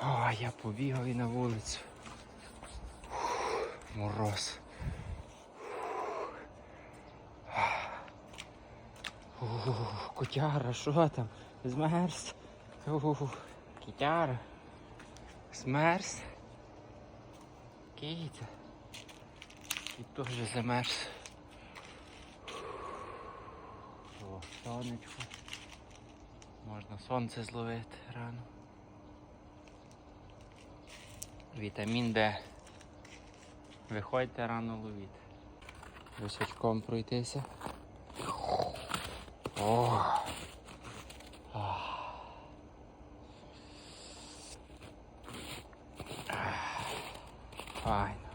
А я побігав і на вулицю. Фух, Мороз. Ух, Котяра, що там? Змерз? Ух. Змерз. Киця. І теж замерз. О, сонечко. Можна сонце зловити рано. Вітамін Д. Виходьте рано ловіть. Височком пройтися. О. Ах. Ах. Файн.